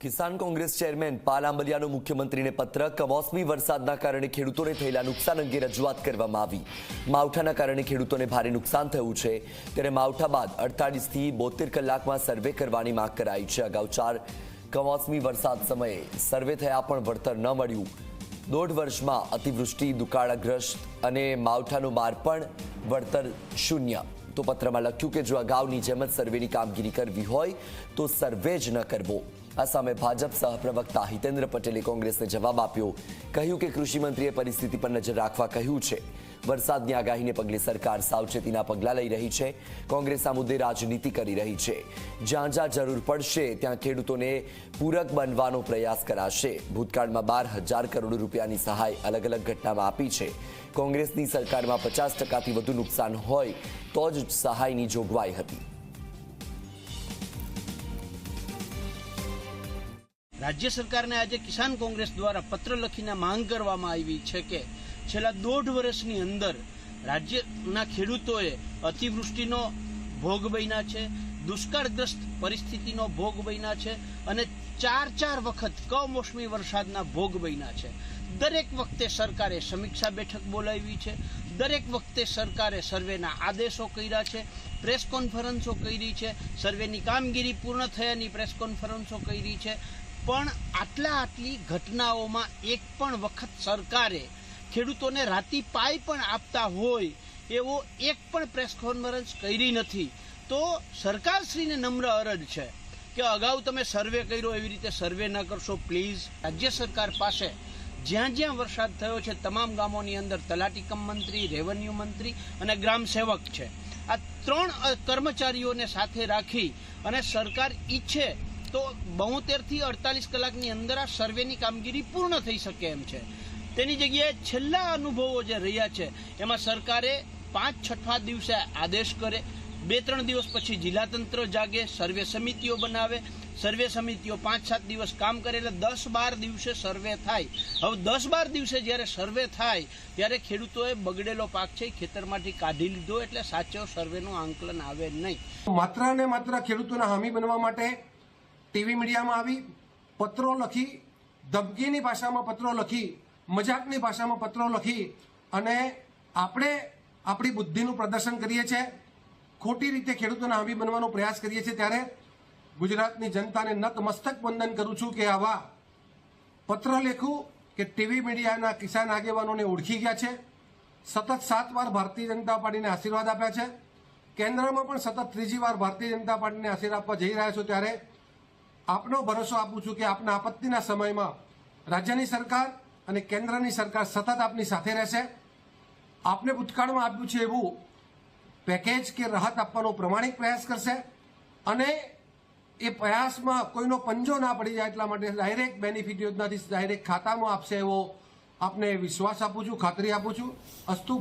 કિસાન Congress chairman પાલ મુખ્યમંત્રીને પત્ર, કમોસમી વરસાદના કારણે ખેડૂતોને થયેલા નુકસાન અંગે રજૂઆત કરવામાં આવી. માવઠાના કારણે ખેડૂતોને ભારે નુકસાન થયું છે. ત્યારે માવઠા બાદ અડતાલીસથી બોતેર કલાકમાં સર્વે કરવાની માંગ કરાઈ છે. અગાઉ ચાર કમોસમી વરસાદ સમયે સર્વે થયા પણ વળતર ન મળ્યું. દોઢ વર્ષમાં અતિવૃષ્ટિ દુકાળાગ્રસ્ત અને માવઠાનો માર પણ વળતર શૂન્ય. તો પત્રમાં લખ્યું કે જો અગાઉની જેમ જ સર્વેની કામગીરી કરવી હોય, તો સર્વે જ ન કરવો. આ સામે ભાજપ સહપ્રવક્તા હિતેન્દ્ર પટેલે કોંગ્રેસને જવાબ આપ્યો. કહ્યું કે કૃષિમંત્રીએ પરિસ્થિતિ પર નજર રાખવા કહ્યું છે. વરસાદની આગાહીને પગલે સરકાર સાવચેતીના પગલાં લઈ રહી છે. કોંગ્રેસ આ મુદ્દે રાજનીતિ કરી રહી છે. જ્યાં જ્યાં જરૂર પડશે, ત્યાં ખેડૂતોને પૂરક બનવાનો પ્રયાસ કરાશે. ભૂતકાળમાં બાર હજાર કરોડ રૂપિયાની સહાય અલગ અલગ ઘટનામાં આપી છે. કોંગ્રેસની સરકારમાં પચાસ ટકાથી વધુ નુકસાન હોય તો જ સહાયની જોગવાઈ હતી. રાજ્ય સરકારને આજે કિસાન કોંગ્રેસ દ્વારા પત્ર લખીને માંગ કરવામાં આવી છે કે છેલ્લા દોઢ વર્ષની અંદર રાજ્યના ખેડૂતોએ અતિવૃષ્ટિનો ભોગ બન્યા છે, દુષ્કાળગ્રસ્ત પરિસ્થિતિનો ભોગ બન્યા છે અને ચાર ચાર વખત કમોસમી વરસાદના ભોગ બન્યા છે. દરેક વખતે સરકારે સમીક્ષા બેઠક બોલાવી છે, દરેક વખતે સરકારે સર્વેના આદેશો કર્યા છે, પ્રેસ કોન્ફરન્સો કરી છે, સર્વેની કામગીરી પૂર્ણ થયાની પ્રેસ કોન્ફરન્સો કરી છે પણ આટલા આટલી ઘટનાઓમાં એક પણ વખત સરકારે ખેડૂતોને રાતી પાય પણ આપતા હોય એવો એક પણ પ્રેસ કોન્ફરન્સ કરી નથી. તો સરકારશ્રીને નમ્ર અરજ છે કે અગાઉ તમે સર્વે કર્યો, એવી રીતે સર્વે ન કરશો પ્લીઝ રાજ્ય સરકાર પાસે જ્યાં જ્યાં વરસાદ થયો છે, તમામ ગામોની અંદર તલાટીકમ મંત્રી રેવન્યુ મંત્રી અને ગ્રામ સેવક છે. આ ત્રણ કર્મચારીઓને સાથે રાખી અને સરકાર ઈચ્છે તો બોતેરથી અડતાલીસ કલાકની અંદર આ સર્વેની કામગીરી પૂર્ણ થઈ શકે એમ છે. તેની જગ્યાએ છેલ્લા અનુભવો જે રહ્યા છે, એમાં સરકારે પાંચ છઠ્ઠા દિવસે આદેશ કરે, બે ત્રણ દિવસ પછી જિલ્લા તંત્ર જાગે, સર્વે સમિતિઓ બનાવે, સર્વે સમિતિઓ પાંચ સાત દિવસ કામ કરે એટલે દસ બાર દિવસે સર્વે થાય. હવે દસ બાર દિવસે જ્યારે સર્વે થાય, ત્યારે ખેડૂતોએ બગડેલો પાક છે ખેતરમાંથી કાઢી લીધો એટલે સાચો સર્વેનું આંકલન આવે નહીં. માત્ર ને માત્ર ખેડૂતોના હામી બનવા માટે ટીવી મીડિયામાં આવી, પત્રો લખી, ધમકીની ભાષામાં પત્રો લખી, મજાકની ભાષામાં પત્રો લખી અને આપણે આપણી બુદ્ધિનું પ્રદર્શન કરીએ છીએ, ખોટી રીતે ખેડૂતોના હામી બનવાનો પ્રયાસ કરીએ છીએ ત્યારે ગુજરાતની જનતાને નતમસ્તક વંદન કરું છું કે આવા પત્ર લેખું કે ટીવી મીડિયાના કિસાન આગેવાનોને ઓળખી ગયા છે, સતત સાત વાર ભારતીય જનતા પાર્ટીને આશીર્વાદ આપ્યા છે. કેન્દ્રમાં પણ સતત ત્રીજી વાર ભારતીય જનતા પાર્ટીને આશીર્વાદ આપવા જઈ રહ્યા છો ત્યારે આપનો ભરોસો આપું છું કે આપના આપત્તિના સમયમાં રાજ્યની સરકાર અને કેન્દ્રની સરકાર સતત આપની સાથે રહેશે. આપને ભૂતકાળમાં આપ્યું છે એવું પેકેજ કે રાહત આપવાનો પ્રમાણિક પ્રયાસ કરશે અને એ પ્રયાસમાં કોઈનો પંજો ના પડી જાય એટલા માટે ડાયરેક્ટ બેનિફિટ યોજનાથી ડાયરેક્ટ ખાતામાં આપશે એવો આપને વિશ્વાસ આપું છું, ખાતરી આપું છું. અસ્તુ